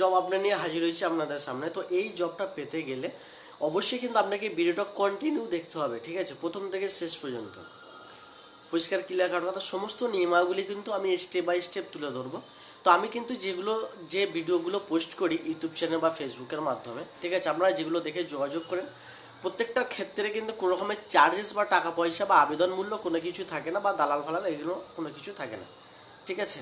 Job আপনার নিয়ে হাজির হয়েছে আপনাদের সামনে। তো এই জবটা পেতে গেলে অবশ্যই কিন্তু আপনাকে ভিডিওটা কন্টিনিউ দেখতে হবে, ঠিক আছে? প্রথম থেকে শেষ পর্যন্ত। পরিষ্কার ক্লিয়ার কাটার কথা। সমস্ত নিয়মাবলী কিন্তু আমি স্টেপ বাই স্টেপ তুলে ধরবো। তো আমি কিন্তু যেগুলো, যে ভিডিওগুলো পোস্ট করি ইউটিউব চ্যানেল বা ফেসবুকের মাধ্যমে, ঠিক আছে? আপনারা যেগুলো দেখে যোগাযোগ করেন। প্রত্যেকটার ক্ষেত্রে কিন্তু কোনো রকমের চার্জেস বা টাকা পয়সা বা আবেদন মূল্য কোনো কিছু থাকে না বা দালাল ফালাল এগুলো কোনো কিছু থাকে না, ঠিক আছে?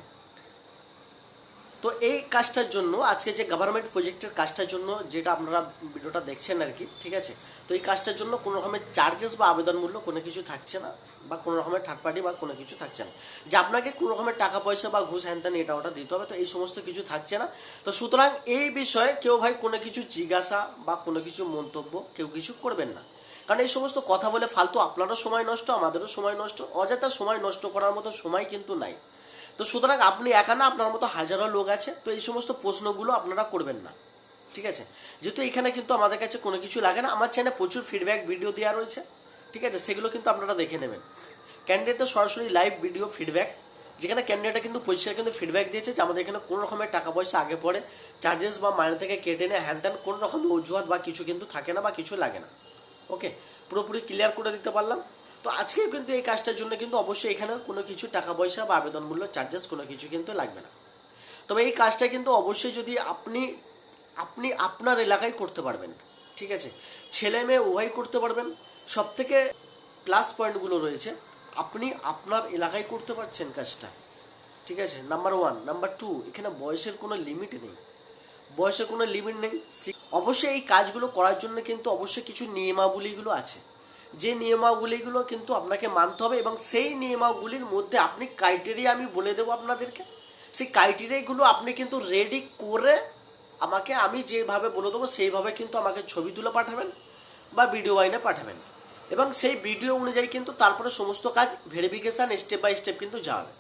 তো এই কাজটার জন্য, আজকে যে গভর্নমেন্ট প্রজেক্টের কাজটার জন্য যেটা আপনারা ভিডিওটা দেখছেন আর কি, ঠিক আছে? তো এই কাজটার জন্য কোনো রকমের চার্জেস বা আবেদন মূল্য কোনো কিছু থাকছে না, বা কোনো রকমের থার্ড পার্টি বা কোনো কিছু থাকছে না। যে আপনাকে কোনো রকমের টাকা পয়সা বা ঘুষ হ্যান ত্যান এটা ওটা দিতে হবে, তো এই সমস্ত কিছু থাকছে না। তো সুতরাং এই বিষয়ে কেউ ভাই কোনো কিছু জিজ্ঞাসা বা কোনো কিছু মন্তব্য কেউ কিছু করবেন না। কারণ এই সমস্ত কথা বলে ফালতু আপনারও সময় নষ্ট, আমাদেরও সময় নষ্ট, অযথা সময় নষ্ট করার মতো সময় কিন্তু নাই। তো সুতরাং আপনি একা না, আপনার মতো হাজারো লোক আছে, তো এই সমস্ত প্রশ্নগুলো আপনারা করবেন না। ঠিক আছে? যেহেতু এখানে কিন্তু আমাদের কাছে কোনো কিছু লাগে না, আমার চ্যানেলে প্রচুর ফিডব্যাক ভিডিও দেওয়া রয়েছে। ঠিক আছে? সেগুলো কিন্তু আপনারা দেখে নেবেন। ক্যান্ডিডেটদের সরাসরি লাইভ ভিডিও ফিডব্যাক যেখানে ক্যান্ডিডেটটা কিন্তু পরিষ্কার কিন্তু ফিডব্যাক দিয়েছে যে আমাদের এখানে কোনো রকমের টাকা পয়সা আগে পড়ে চার্জেস বা মাইনে থেকে কেটে নেয় হ্যান ত্যান কোনো রকমের অজুহাত বা কিছু কিন্তু থাকে না বা কিছু লাগে না। ওকে পুরোপুরি ক্লিয়ার করে দিতে পারলাম। তো আজকে কিন্তু এই কাজটার জন্য কিন্তু অবশ্যই এখানে কোনো কিছু টাকা পয়সা বা আবেদন মূল্য চার্জেস কোনো কিছু কিন্তু লাগবে না। তবে এই কাজটা কিন্তু অবশ্যই যদি আপনি আপনি আপনার এলাকায় করতে পারবেন, ঠিক আছে? ছেলে মেয়ে উভয় করতে পারবেন। সব থেকে প্লাস পয়েন্টগুলো রয়েছে, আপনি আপনার এলাকায় করতে পারছেন কাজটা, ঠিক আছে? নাম্বার ওয়ান নাম্বার টু এখানে বয়সের কোনো লিমিট নেই। বয়সের কোনো লিমিট নেই। অবশ্যই এই কাজগুলো করার জন্য কিন্তু অবশ্যই কিছু নিয়মাবলীগুলো আছে। যে নিয়মাবলীগুলো কিন্তু আপনাকে মানতে হবে এবং সেই নিয়মাবলীর মধ্যে আপনি ক্রাইটেরিয়া আমি বলে দেবো আপনাদেরকে। সেই ক্রাইটেরিয়াগুলো আপনি কিন্তু রেডি করে আমাকে আমি যেভাবে বলে দেবো সেইভাবে কিন্তু আমাকে ছবি তুলে পাঠাবেন বা ভিডিও আইনে পাঠাবেন। এবং সেই ভিডিও অনুযায়ী কিন্তু তারপরে সমস্ত কাজ ভেরিফিকেশান স্টেপ বাই স্টেপ কিন্তু যাবে।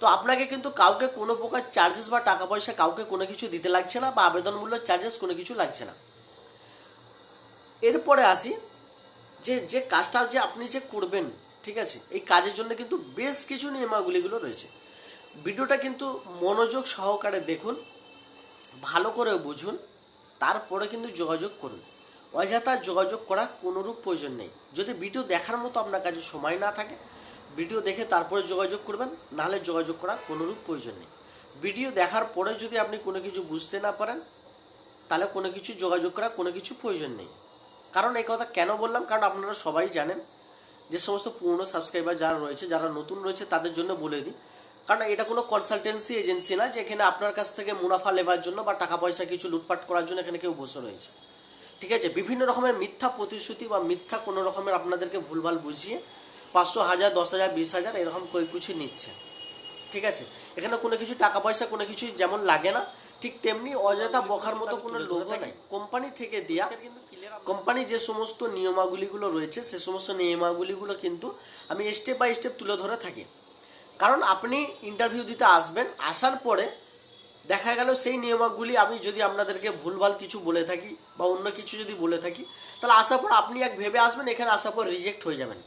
তো আপনাকে কিন্তু কাউকে কোনো প্রকার চার্জেস বা টাকা পয়সা কাউকে কোনো কিছু দিতে লাগছে না বা আবেদন মূল্য চার্জেস কোনো কিছু লাগছে না। এরপরে আসি যে যে কাজটা যে আপনি যে করবেন, ঠিক আছে, এই কাজের জন্য কিন্তু বেশ কিছু নিয়মাবলীগুলো রয়েছে। ভিডিওটা কিন্তু মনোযোগ সহকারে দেখুন, ভালো করে বুঝুন, তারপরে কিন্তু যোগাযোগ করুন। অযথা যোগাযোগ করার কোনোরূপ প্রয়োজন নেই। যদি ভিডিও দেখার মতো আপনার কাছে সময় না থাকে, ভিডিও দেখে তারপরে যোগাযোগ করবেন, নাহলে যোগাযোগ করার কোনোরূপ প্রয়োজন নেই। ভিডিও দেখার পরে যদি আপনি কোনো কিছু বুঝতে না পারেন, তাহলে কোনো কিছু যোগাযোগ করার কোনো কিছু প্রয়োজন নেই। কারণ এই কথা কেন বললাম? কারণ আপনারা সবাই জানেন যে সমস্ত পুরনো সাবস্ক্রাইবার যারা রয়েছে, যারা নতুন রয়েছে, তাদের জন্য বলে দিই। কারণ এটা কোনো কনসালটেন্সি এজেন্সি না যে এখানে আপনার কাছ থেকে মুনাফা নেবার জন্য বা টাকা পয়সা কিছু লুটপাট করার জন্য এখানে কেউ বসে রয়েছে। ঠিক আছে? বিভিন্ন রকমের মিথ্যা প্রতিশ্রুতি বা মিথ্যা কোনো রকমের আপনাদেরকে ভুলভাল বুঝিয়ে পাঁচশো হাজার, দশ হাজার, বিশ হাজার এরকম কই কিছু নিচ্ছে। ঠিক আছে? এখানে কোনো কিছু টাকা পয়সা কোনো কিছু যেমন লাগে না ঠিক তেমনি অযথা বখার মতো কোনো লোকও নাই। কোম্পানি থেকে দেয়া, কোম্পানি যে সমস্ত নিয়মাগুলিগুলো রয়েছে, সে সমস্ত নিয়মাগুলিগুলো কিন্তু আমি স্টেপ বাই স্টেপ তুলে ধরে থাকি। কারণ আপনি ইন্টারভিউ দিতে আসবেন, আসার পরে দেখা গেল সেই নিয়মাগুলি আমি যদি আপনাদেরকে ভুলভাল কিছু বলে থাকি বা অন্য কিছু যদি বলে থাকি, তাহলে আসার পর আপনি এক ভেবে আসবেন, এখানে আসার পর রিজেক্ট হয়ে যাবেন।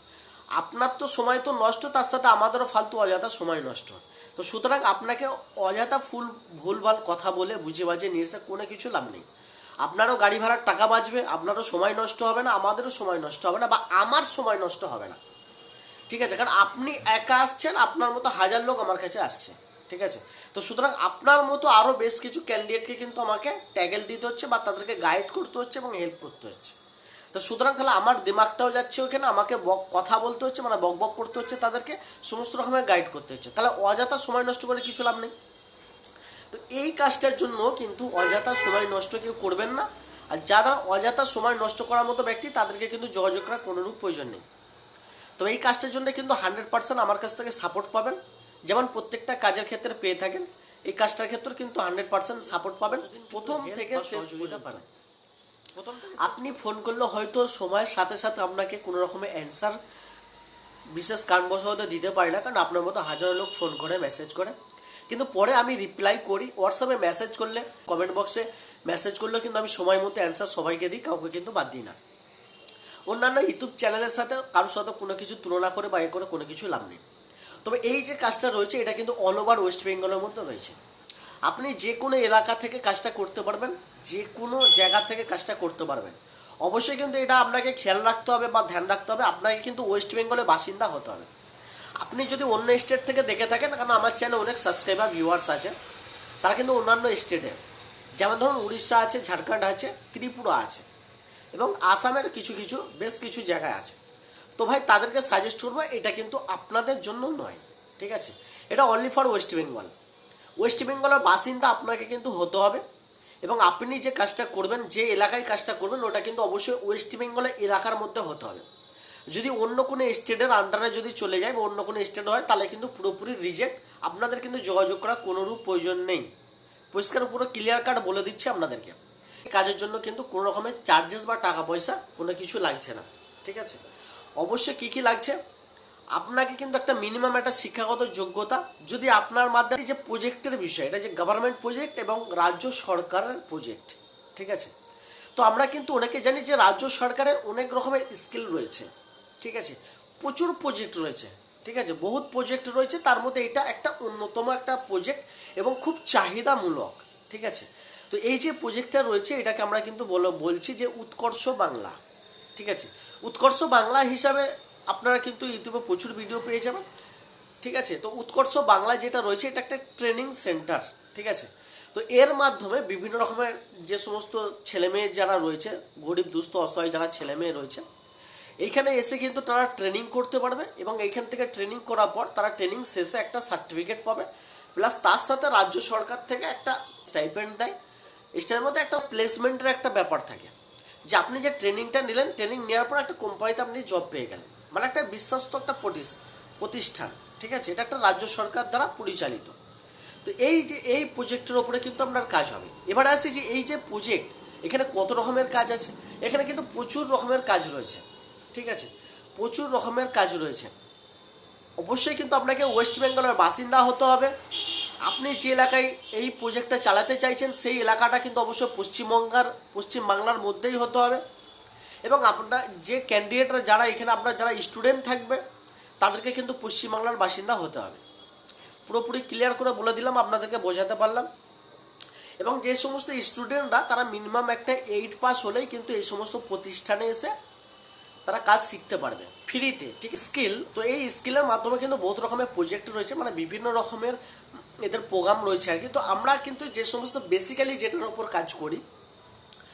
আপনার তো সময় তো নষ্ট, তার সাথে আমাদেরও ফালতু অযথা সময় নষ্ট। তো সুতরাং আপনাকে অযথা ফুল, ভুলভাল কথা বলে বুঝে বাজে নিয়ে এসে কোনো কিছু লাভ নেই। আপনারও গাড়ি ভাড়ার টাকা বাঁচবে, আপনারও সময় নষ্ট হবে না, আমাদেরও সময় নষ্ট হবে না বা আমার সময় নষ্ট হবে না। ঠিক আছে, কারণ আপনি একা আসছেন, আপনার মতো হাজার লোক আমার কাছে আসছে। ঠিক আছে? তো সুতরাং আপনার মতো আরও বেশ কিছু ক্যান্ডিডেটকে কিন্তু আমাকে ট্যাগেল দিতে হচ্ছে বা তাদেরকে গাইড করতে হচ্ছে এবং হেল্প করতে হচ্ছে। তো সুতরাং তাহলে আমার দিমাগটাও যাচ্ছে ওখানে আমাকে কথা বলতে হচ্ছে মানে বক বক করতে হচ্ছে তাদেরকে, সমস্ত রকমের গাইড করতে হচ্ছে। তাহলে অযথা সময় নষ্ট করে কিছু লাভ নেই। তো এই কাজটার জন্য কিন্তু অযথা সময় নষ্ট কেউ করবেন না। আর যারা অযথা সময় নষ্ট করার মতো ব্যক্তি, তাদেরকে কিন্তু যোগাযোগ করার কোনোরূপ প্রয়োজন নেই। তো এই কাজটার জন্য কিন্তু হান্ড্রেড পার্সেন্ট আমার কাছ থেকে সাপোর্ট পাবেন। যেমন প্রত্যেকটা কাজের ক্ষেত্রে পেয়ে থাকেন, এই কাজটার ক্ষেত্রে কিন্তু হান্ড্রেড পার্সেন্ট সাপোর্ট পাবেন। প্রথম থেকে শেষ পর্যন্ত। পাবেন আপনি ফোন করলে হয়তো সময়ের সাথে সাথে আপনাকে কোনো রকমের অ্যান্সার বিশেষ কারণবশত দিতে পারি না, কারণ আপনার মতো হাজারো লোক ফোন করে মেসেজ করে। কিন্তু পরে আমি রিপ্লাই করি হোয়াটসঅ্যাপে মেসেজ করলে কমেন্ট বক্সে মেসেজ করলে কিন্তু আমি সময় মতো অ্যান্সার সবাইকে দিই, কাউকে কিন্তু বাদ দিই না। অন্যান্য ইউটিউব চ্যানেলের সাথে কারোর সাথে কোনো কিছু তুলনা করে বা এ করে কোনো কিছু লাভ নেই। তবে এই যে কাজটা রয়েছে, এটা কিন্তু অল ওভার ওয়েস্ট বেঙ্গলের মধ্যে রয়েছে। আপনি যে কোনো এলাকা থেকে কাজটা করতে পারবেন, যে কোনো জায়গা থেকে কাজটা করতে পারবেন। অবশ্যই কিন্তু এটা আপনাকে খেয়াল রাখতে হবে বা ধ্যান রাখতে হবে, আপনাকে কিন্তু ওয়েস্ট বেঙ্গলের বাসিন্দা হতে হবে। আপনি যদি অন্য স্টেট থেকে দেখে থাকেন, কারণ আমার চ্যানেলে অনেক সাবস্ক্রাইবার ভিউয়ার্স আছে, তারা কিন্তু অন্যান্য স্টেটে। যেমন ধরুন, উড়িষ্যা আছে, ঝাড়খণ্ড আছে, ত্রিপুরা আছে, এবং আসামের কিছু কিছু, বেশ কিছু জায়গায় আছে। তো ভাই, তাদেরকে সাজেস্ট করব, এটা কিন্তু আপনাদের জন্য নয়, ঠিক আছে? এটা only for West Bengal West বেঙ্গলের বাসিন্দা আপনাকে কিন্তু হতে হবে। এবং আপনি যে কাজটা করবেন, যে এলাকায় কাজটা করবেন, ওটা কিন্তু অবশ্যই ওয়েস্ট বেঙ্গলের এলাকার মধ্যে হতে হবে। যদি অন্য কোনো স্টেটের আন্ডারে যদি চলে যায় বা অন্য কোনো স্টেট হয়, তাহলে কিন্তু পুরোপুরি রিজেক্ট আপনাদের কিন্তু যোগাযোগ করার কোনোরূপ প্রয়োজন নেই। পরিষ্কার পুরো ক্লিয়ার কাট বলে দিচ্ছি আপনাদেরকে। কাজের জন্য কিন্তু কোনো রকমের চার্জেস বা টাকা পয়সা কোনো কিছু লাগছে না। ঠিক আছে? অবশ্যই কী কী লাগছে? আপনাকে কিন্তু একটা মিনিমাম একটা শিক্ষাগত যোগ্যতা যদি আপনার মাধ্যমে যে প্রজেক্টের বিষয়, এটা যে গভর্নমেন্ট প্রজেক্ট এবং রাজ্য সরকারের প্রজেক্ট ঠিক আছে? তো আমরা কিন্তু অনেকে জানি যে রাজ্য সরকারের অনেক রকমের স্কিল রয়েছে, ঠিক আছে? প্রচুর প্রজেক্ট রয়েছে, ঠিক আছে? বহুত প্রজেক্ট রয়েছে, তার মধ্যে এটা একটা অন্যতম একটা প্রজেক্ট এবং খুব চাহিদামূলক, ঠিক আছে? তো এই যে প্রজেক্টটা রয়েছে, এটাকে আমরা কিন্তু বলো, বলছি যে উৎকর্ষ বাংলা, ঠিক আছে? উৎকর্ষ বাংলা হিসাবে আপনারা কিন্তু ইউটিউবে প্রচুর ভিডিও পেয়ে যাবেন, ঠিক আছে? তো উৎকর্ষ বাংলা যেটা রয়েছে, এটা একটা ট্রেনিং সেন্টার ঠিক আছে? তো এর মাধ্যমে বিভিন্ন রকমের যে সমস্ত ছেলেমেয়ে যারা রয়েছে, গরিব, দুস্থ, অসহায় যারা ছেলেমেয়ে রয়েছে, এইখানে এসে কিন্তু তারা ট্রেনিং করতে পারবে এবং এইখান থেকে ট্রেনিং করার পর তারা ট্রেনিং শেষে একটা সার্টিফিকেট পাবে। প্লাস তার সাথে রাজ্য সরকার থেকে একটা স্টাইপেন্ড দেয়। এটার মধ্যে একটা প্লেসমেন্টের একটা ব্যাপার থাকে। যে আপনি যে ট্রেনিংটা নিলেন ট্রেনিং নেওয়ার পর একটা কোম্পানিতে আপনি জব পেয়ে গেলেন। মানে একটা বিশ্বস্ত একটা প্রতিষ্ঠান, ঠিক আছে? এটা একটা রাজ্য সরকার দ্বারা পরিচালিত। তো এই যে, এই প্রজেক্টের ওপরে কিন্তু আপনার কাজ হবে। এবার আসি যে, এই যে প্রজেক্ট এখানে কত রকমের কাজ আছে? এখানে কিন্তু প্রচুর রকমের কাজ রয়েছে, ঠিক আছে? প্রচুর রকমের কাজ রয়েছে। অবশ্যই কিন্তু আপনাকে ওয়েস্ট বেঙ্গলের বাসিন্দা হতে হবে। আপনি যে এলাকায় এই প্রজেক্টটা চালাতে চাইছেন, সেই এলাকাটা কিন্তু অবশ্যই পশ্চিমবঙ্গার পশ্চিমবাংলার মধ্যেই হতে হবে। এবং আপনার যে ক্যান্ডিডেটরা যারা এখানে, আপনার যারা স্টুডেন্ট থাকবে, তাদেরকে কিন্তু পশ্চিমবাংলার বাসিন্দা হতে হবে। পুরোপুরি ক্লিয়ার করে বলে দিলাম, আপনাদেরকে বোঝাতে পারলাম। এবং যে সমস্ত স্টুডেন্টরা তারা মিনিমাম একটা এইট পাস হলেই কিন্তু এই সমস্ত প্রতিষ্ঠানে এসে তারা কাজ শিখতে পারবে। ফ্রিতে ঠিক স্কিল তো এই স্কিলের মাধ্যমে কিন্তু বহুত রকমের প্রজেক্ট রয়েছে মানে বিভিন্ন রকমের এদের প্রোগ্রাম রয়েছে আর কি। তো আমরা কিন্তু যে সমস্ত বেসিক্যালি যেটার ওপর কাজ করি,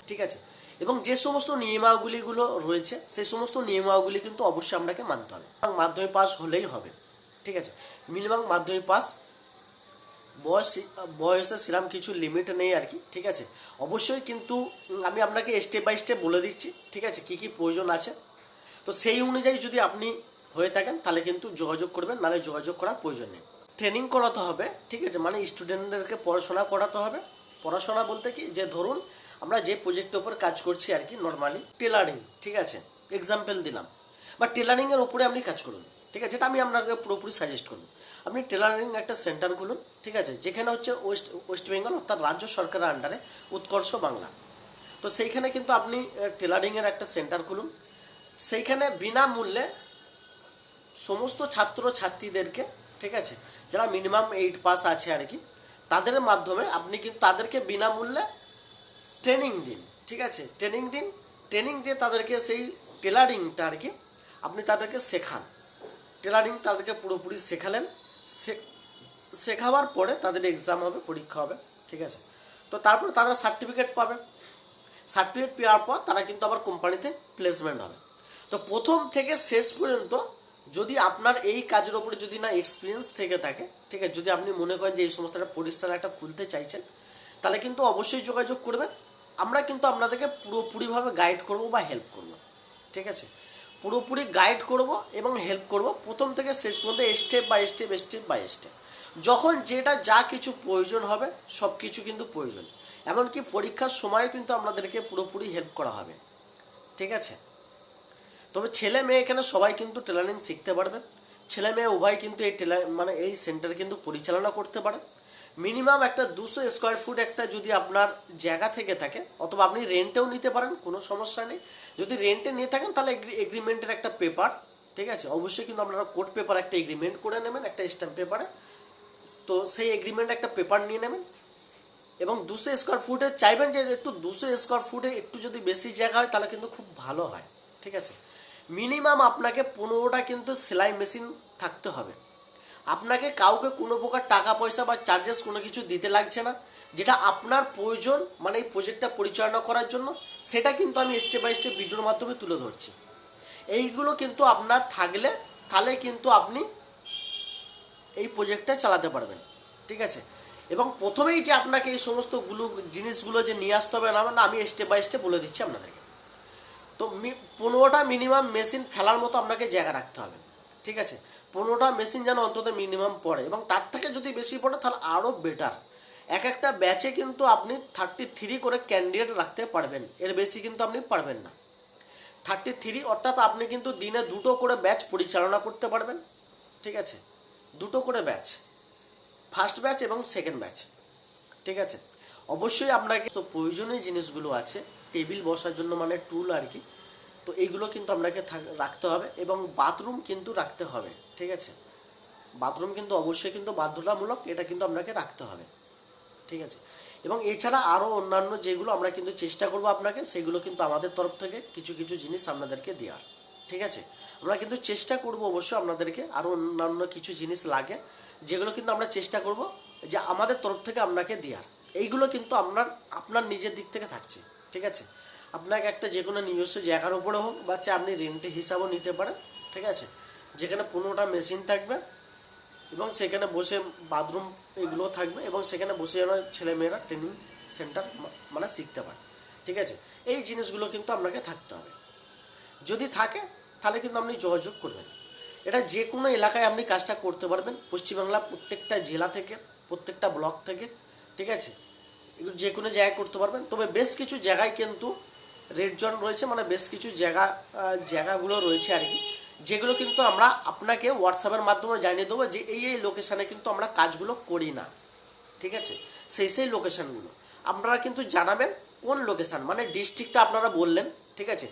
ঠিক আছে? এবং যে সমস্ত নিয়মাবলীগুলো রয়েছে, সেই সমস্ত নিয়মাবলী কিন্তু অবশ্যই আপনাকে মানতে হবে। মাধ্যমিক পাস হলেই হবে, ঠিক আছে? মিনিমাম মাধ্যমিক পাস, বয়স বয়সে সেরকম কিছু লিমিট নেই আর কি, ঠিক আছে? অবশ্যই কিন্তু আমি আপনাকে স্টেপ বাই স্টেপ বলে দিচ্ছি, ঠিক আছে? কী কী প্রয়োজন আছে? তো সেই অনুযায়ী যদি আপনি হয়ে থাকেন, তাহলে কিন্তু যোগাযোগ করবেন, নাহলে যোগাযোগ করার প্রয়োজন নেই। ট্রেনিং করাতে হবে, ঠিক আছে? মানে স্টুডেন্টদেরকে পড়াশোনা করাতে হবে। পড়াশোনা বলতে কি? যে ধরুন আমরা যে প্রজেক্টের উপর কাজ করছি আর কি নর্মালি টেলারিং ঠিক আছে? এক্সাম্পল দিলাম। বা টেলারিংয়ের উপরে আপনি কাজ করুন, ঠিক আছে? যেটা আমি আপনাকে পুরোপুরি সাজেস্ট করব। আপনি টেলারিং একটা সেন্টার খুলুন, ঠিক আছে? যেখানে হচ্ছে ওয়েস্ট ওয়েস্ট বেঙ্গল অর্থাৎ রাজ্য সরকারের আন্ডারে উৎকর্ষ বাংলা। তো সেইখানে কিন্তু আপনি টেলারিংয়ের একটা সেন্টার খুলুন। সেইখানে বিনামূল্যে সমস্ত ছাত্র ছাত্রীদেরকে ঠিক আছে? যারা মিনিমাম এইট পাস আছে আর কি, তাদের মাধ্যমে আপনি কিন্তু তাদেরকে বিনামূল্যে ট্রেনিং দিন, ঠিক আছে? ট্রেনিং দিন ট্রেনিং দিয়ে তাদেরকে সেই টেলারিংটা আর কি আপনি তাদেরকে শেখান। টেলারিং তাদেরকে পুরোপুরি শেখালেন। শেখাবার পরে তাদের এক্সাম হবে, পরীক্ষা হবে, ঠিক আছে? তো তারপরে তারা সার্টিফিকেট পাবে। সার্টিফিকেট পাওয়ার পর তারা কিন্তু আবার কোম্পানিতে প্লেসমেন্ট হবে। তো প্রথম থেকে শেষ পর্যন্ত যদি আপনার এই কাজের ওপরে যদি না এক্সপিরিয়েন্স থেকে থাকে, ঠিক আছে? যদি আপনি মনে করেন যে এই সমস্ত একটা প্রতিষ্ঠান একটা খুলতে চাইছেন, তাহলে কিন্তু অবশ্যই যোগাযোগ করবেন। আমরা কিন্তু আপনাদেরকে পুরোপুরিভাবে গাইড করব বা হেল্প করব, ঠিক আছে? পুরোপুরি গাইড করব এবং হেল্প করব প্রথম থেকে শেষ পর্যন্ত step by step step by step যখন যেটা যা কিছু প্রয়োজন হবে সব কিছু কিন্তু প্রয়োজন। এমনকি পরীক্ষার সময়ও কিন্তু আপনাদেরকে পুরোপুরি হেল্প করা হবে, ঠিক আছে? তবে ছেলে মেয়ে এখানে সবাই কিন্তু টেলারিং শিখতে পারবে। ছেলে মেয়ে উভয় কিন্তু এই টেলার মানে এই সেন্টার কিন্তু পরিচালনা করতে পারে। মিনিমাম একটা দুশো স্কোয়ার ফুট একটা যদি আপনার জায়গা থেকে থাকে, অথবা আপনি রেন্টেও নিতে পারেন, কোনো সমস্যা নেই। যদি রেন্টে নিয়ে থাকেন, তাহলে এগ্রিমেন্টের একটা পেপার ঠিক আছে? অবশ্যই কিন্তু আপনারা কোর্ট পেপার একটা এগ্রিমেন্ট করে নেবেন, একটা স্ট্যাম্প পেপারে তো সেই এগ্রিমেন্ট একটা পেপার নিয়ে নেবেন। এবং দুশো স্কোয়ার ফুটে চাইবেন যে একটু দুশো স্কোয়ার ফুটে একটু যদি বেশি জায়গা হয়, তাহলে কিন্তু খুব ভালো হয়, ঠিক আছে? মিনিমাম আপনাকে পনেরোটা কিন্তু সেলাই মেশিন থাকতে হবে। আপনাকে কাউকে কোনো প্রকার টাকা, পয়সা বা চার্জেস কোনো কিছু দিতে লাগছে না। যেটা আপনার প্রয়োজন মানে এই প্রজেক্টটা পরিচালনা করার জন্য, সেটা কিন্তু আমি স্টেপ বাই স্টেপ ভিডিওর মাধ্যমে তুলে ধরছি। এইগুলো কিন্তু আপনার থাকলে, তাহলে কিন্তু আপনি এই প্রজেক্টটা চালাতে পারবেন, ঠিক আছে? এবং প্রথমেই যে আপনাকে এই সমস্তগুলো, জিনিসগুলো যে নিয়ে আসতে হবে না না আমি স্টেপ বাই স্টেপ বলে দিচ্ছি আপনাদেরকে। তো পনেরোটা মিনিমাম মেশিন ফেলার মতো আপনাকে জায়গা রাখতে হবে। ঠিক আছে? পনেরোটা মেশিন যেন অন্তত মিনিমাম পড়ে এবং তার থেকে যদি বেশি পড়ে, তাহলে আরও বেটার এক একটা ব্যাচে কিন্তু আপনি থার্টি থ্রি করে ক্যান্ডিডেট রাখতে পারবেন। এর বেশি কিন্তু আপনি পারবেন না। থার্টি থ্রি অর্থাৎ আপনি কিন্তু দিনে দুটো করে ব্যাচ পরিচালনা করতে পারবেন। ঠিক আছে? দুটো করে ব্যাচ ফার্স্ট ব্যাচ এবং সেকেন্ড ব্যাচ ঠিক আছে? অবশ্যই আপনাকে প্রয়োজনীয় জিনিসগুলো আছে। টেবিল বসার জন্য মানে টুল আর কি। তো এইগুলো কিন্তু আপনাকে রাখতে হবে এবং বাথরুম কিন্তু রাখতে হবে, ঠিক আছে? বাথরুম কিন্তু অবশ্যই কিন্তু বাধ্যতামূলক, এটা কিন্তু আপনাকে রাখতে হবে, ঠিক আছে? এবং এছাড়া আরও অন্যান্য যেগুলো আমরা কিন্তু চেষ্টা করব আপনাকে, সেগুলো কিন্তু আমাদের তরফ থেকে কিছু কিছু জিনিস আপনাদেরকে দেওয়ার, ঠিক আছে? আমরা কিন্তু চেষ্টা করব অবশ্যই আপনাদেরকে আরও অন্যান্য কিছু জিনিস লাগে, যেগুলো কিন্তু আমরা চেষ্টা করব যে আমাদের তরফ থেকে আপনাকে দেওয়ার, এইগুলো কিন্তু আপনার আপনার নিজের দিক থেকে থাকছে, ঠিক আছে? আপনাকে একটা যে কোনো নিজস্ব জায়গার উপরে হোক বা আপনি রেন্টে হিসাবও নিতে পারেন, ঠিক আছে? যেখানে পনেরোটা মেশিন থাকবে এবং সেখানে বসে বাথরুম এগুলো থাকবে এবং সেখানে বসে যেন ছেলেমেয়েরা ট্রেনিং সেন্টার মানে শিখতে পারে, ঠিক আছে? এই জিনিসগুলো কিন্তু আপনাকে থাকতে হবে। যদি থাকে, তাহলে কিন্তু আপনি যোগাযোগ করবেন। এটা যে কোনো এলাকায় আপনি কাজটা করতে পারবেন পশ্চিমবাংলা প্রত্যেকটা জেলা থেকে, প্রত্যেকটা ব্লক থেকে, ঠিক আছে? এগুলো যে কোনো জায়গায় করতে পারবেন। তবে বেশ কিছু জায়গায় কিন্তু রেড জোন রয়েছে মানে বেশ কিছু জায়গা জায়গাগুলো রয়েছে আর কি। যেগুলো কিন্তু আমরা আপনাকে হোয়াটসঅ্যাপের মাধ্যমে জানিয়ে দেবো যে এই এই লোকেশানে কিন্তু আমরা কাজগুলো করি না। ঠিক আছে? সেই সেই লোকেশানগুলো আপনারা কিন্তু জানাবেন কোন লোকেশান মানে ডিস্ট্রিক্টটা আপনারা বললেন, ঠিক আছে?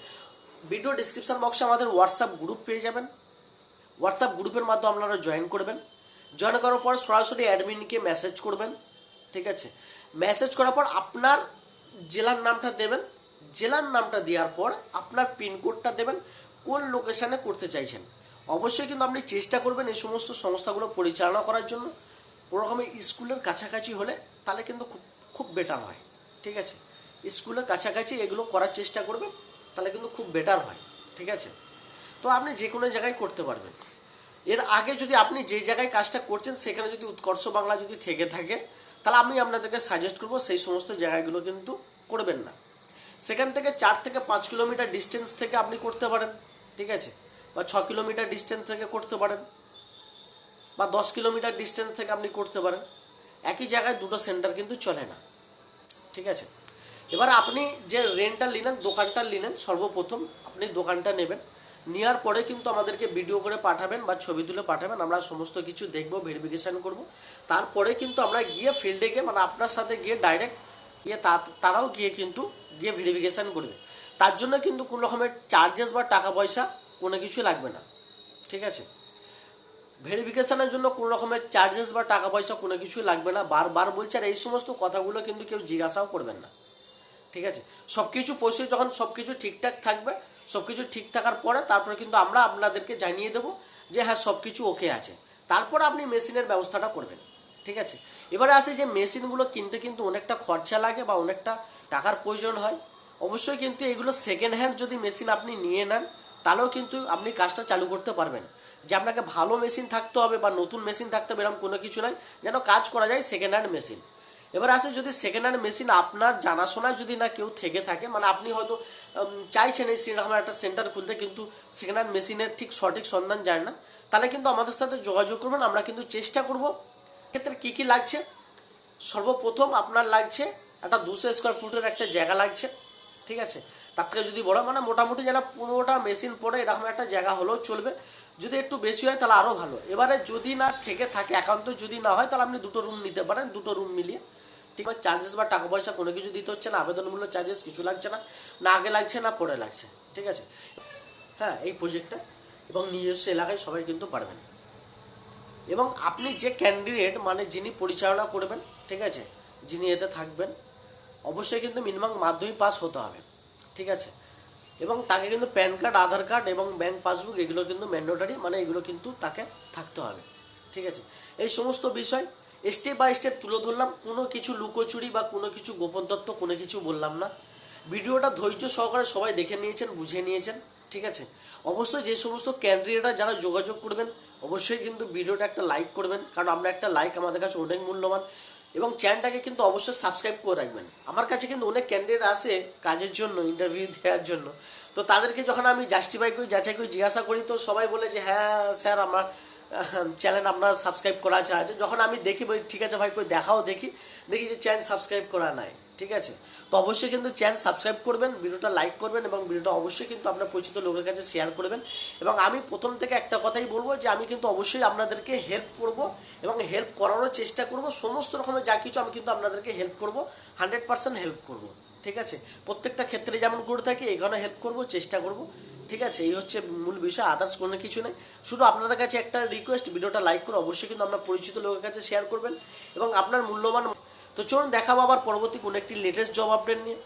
ভিডিও ডিসক্রিপশন বক্সে আমাদের হোয়াটসঅ্যাপ গ্রুপ পেয়ে যাবেন। হোয়াটসঅ্যাপ গ্রুপের মাধ্যমে আপনারা জয়েন করবেন। জয়েন করার পর সরাসরি অ্যাডমিনকে মেসেজ করবেন। ঠিক আছে? মেসেজ করার পর আপনার জেলার নামটা দেবেন। জেলার নামটা দেওয়ার পর আপনার পিনকোডটা দেবেন, কোন লোকেশানে করতে চাইছেন। অবশ্যই কিন্তু আপনি চেষ্টা করবেন এই সমস্ত সংস্থাগুলো পরিচালনা করার জন্য। ওরকমই স্কুলের কাছাকাছি হলে তাহলে কিন্তু খুব খুব বেটার হয়, ঠিক আছে? স্কুলের কাছাকাছি এগুলো করার চেষ্টা করবেন, তাহলে কিন্তু খুব বেটার হয়, ঠিক আছে? তো আপনি যে কোনো জায়গায় করতে পারবেন। এর আগে যদি আপনি যে জায়গায় কাজটা করছেন, সেখানে যদি উৎকর্ষ বাংলা যদি থেকে থাকে, তাহলে আমি আপনাদেরকে সাজেস্ট করব সেই সমস্ত জায়গাগুলো কিন্তু করবেন না। সেখান থেকে চার থেকে পাঁচ কিলোমিটার ডিস্টেন্স থেকে আপনি করতে পারেন, ঠিক আছে? বা ছ কিলোমিটার ডিস্টেন্স থেকে করতে পারেন, বা দশ কিলোমিটার ডিস্টেন্স থেকে আপনি করতে পারেন। একই জায়গায় দুটো সেন্টার কিন্তু চলে না, ঠিক আছে? এবার আপনি যে রেন্টটা নিলেন, দোকানটা নিলেন, সর্বপ্রথম আপনি দোকানটা নেবেন। নেওয়ার পরে কিন্তু আমাদেরকে ভিডিও করে পাঠাবেন বা ছবি তুলে পাঠাবেন, আমরা সমস্ত কিছু দেখব ভেরিফিকেশান করব। তারপরে কিন্তু আমরা গিয়ে ফিল্ডে গিয়ে মানে আপনার সাথে গিয়ে ডাইরেক্ট গিয়ে তারাও গিয়ে কিন্তু গিয়ে ভেরিফিকেশান করবে তার জন্য কিন্তু কোনো রকমের চার্জেস বা টাকা পয়সা কোনো কিছু লাগবে না। ঠিক আছে? ভেরিফিকেশানের জন্য কোনো রকমের চার্জেস বা টাকা পয়সা কোনো কিছুই লাগবে না। বারবার বলছে আর এই সমস্ত কথাগুলো কিন্তু কেউ জিজ্ঞাসাও করবেন না। ঠিক আছে? সব কিছু পয়সা যখন সব কিছু ঠিকঠাক থাকবে সব কিছু ঠিক থাকার পরে তারপরে কিন্তু আমরা আপনাদেরকে জানিয়ে দেবো যে হ্যাঁ সব কিছু ওকে আছে। তারপর আপনি মেশিনের ব্যবস্থাটা করবেন। ঠিক আছে? এবারে আসে যে মেশিনগুলো কিনতে কিন্তু অনেকটা খরচা লাগে বা অনেকটা টাকার প্রয়োজন হয়। অবশ্যই কিন্তু এগুলো সেকেন্ড হ্যান্ড যদি মেশিন আপনি নিয়ে নেন, তাহলেও কিন্তু আপনি কাজটা চালু করতে পারবেন। যে আপনাকে ভালো মেশিন থাকতে হবে বা নতুন মেশিন থাকতে হবে এরকম কোনো কিছু নাই, যেন কাজ করা যায় সেকেন্ড হ্যান্ড মেশিন। এবার আসে যদি সেকেন্ড হ্যান্ড মেশিন আপনার জানাশোনায় যদি না কেউ থেকে থাকে মানে আপনি হয়তো চাইছেন এই সেরকম একটা সেন্টার খুলতে, কিন্তু সেকেন্ড হ্যান্ড মেশিনের ঠিক সঠিক সন্ধান যায় না, তাহলে কিন্তু আমাদের সাথে যোগাযোগ করবেন, আমরা কিন্তু চেষ্টা করব ক্ষেত্রে কী কী লাগছে? সর্বপ্রথম আপনার লাগছে একটা দুশো স্কোয়ার ফুটের একটা জায়গা লাগছে, ঠিক আছে? তার থেকে যদি বড় মানে মোটামুটি যেন পনেরোটা মেশিন পড়ে, এরকম একটা জায়গা হলেও চলবে। যদি একটু বেশি হয় তাহলে আরও ভালো। এবারে যদি না থেকে থাকে, একান্ত যদি না হয়, তাহলে আপনি দুটো রুম নিতে পারেন, দুটো রুম মিলিয়ে। ঠিক আছে? চার্জেস বা টাকা পয়সা কোনো কিছু দিতে হচ্ছে না, আবেদনমূলক চার্জেস কিছু লাগছে না না আগে লাগছে, না পরে লাগছে, ঠিক আছে? হ্যাঁ এই প্রজেক্টটা এবং নিজস্ব এলাকায় সবাই কিন্তু পারবেন। এবং আপনি যে ক্যান্ডিডেট মানে যিনি পরিচালনা করবেন, ঠিক আছে, যিনি এতে থাকবেন, অবশ্যই কিন্তু মিনিমাম মাধ্যমিক পাস হতে হবে, ঠিক আছে? এবং তাকে কিন্তু প্যান কার্ড আধার কার্ড এবং ব্যাংক পাসবুক এগুলো কিন্তু ম্যান্ডেটরি মানে এগুলো কিন্তু তাকে থাকতে হবে, ঠিক আছে? এই সমস্ত বিষয় স্টেপ বাই স্টেপ তুলে ধরলাম, কোনো কিছু লুকোচুরি বা কোনো কিছু গোপন তত্ত্ব কোনো কিছু বললাম না। ভিডিওটা ধৈর্য সহকারে সবাই দেখে নিয়েছেন, বুঝে নিয়েছেন, ঠিক আছে? অবশ্যই যে সমস্ত ক্যান্ডিডেটরা যারা যোগাযোগ করবেন অবশ্যই কিন্তু ভিডিওটা একটা লাইক করবেন, কারণ আমরা একটা লাইক আমাদের কাছে অনেক মূল্যবান। এবং চ্যানেলটাকে কিন্তু অবশ্যই সাবস্ক্রাইব করে রাখবেন। আমার কাছে কিন্তু অনেক ক্যান্ডিডেট আসে কাজের জন্য ইন্টারভিউ দেওয়ার জন্য। তো তাদেরকে যখন আমি জাস্টিফাই করি, যাচাই করি, জিজ্ঞাসা করি, তো সবাই বলে যে হ্যাঁ স্যার আমার চ্যানেল আপনার সাবস্ক্রাইব করা আছে। যখন আমি দেখি ঠিক আছে ভাই, কই দেখাও দেখি। দেখি যে চ্যানেল সাবস্ক্রাইব করা নাই। ঠিক আছে? তো অবশ্যই কিন্তু চ্যানেল সাবস্ক্রাইব করবেন, ভিডিওটা লাইক করবেন এবং ভিডিওটা অবশ্যই কিন্তু আপনার পরিচিত লোকের কাছে শেয়ার করবেন। এবং আমি প্রথম থেকে একটা কথাই বলব যে, আমি কিন্তু অবশ্যই আপনাদেরকে হেল্প করব এবং হেল্প করারও চেষ্টা করব। সমস্ত রকমের যা কিছু আমি কিন্তু আপনাদেরকে হেল্প করব হান্ড্রেড পার্সেন্ট হেল্প করব, ঠিক আছে? প্রত্যেকটা ক্ষেত্রে যেমন করে থাকি, এখানে হেল্প করব, চেষ্টা করব, ঠিক আছে? এই হচ্ছে মূল বিষয় আদার্স কোনো কিছু নেই। শুধু আপনাদের কাছে একটা রিকোয়েস্ট ভিডিওটা লাইক করে অবশ্যই কিন্তু আপনার পরিচিত লোকের কাছে শেয়ার করবেন এবং আপনার মূল্যবান তো চলুন দেখাবো আবার পরবর্তী কোনো একটি লেটেস্ট জব আপডেট নিয়ে।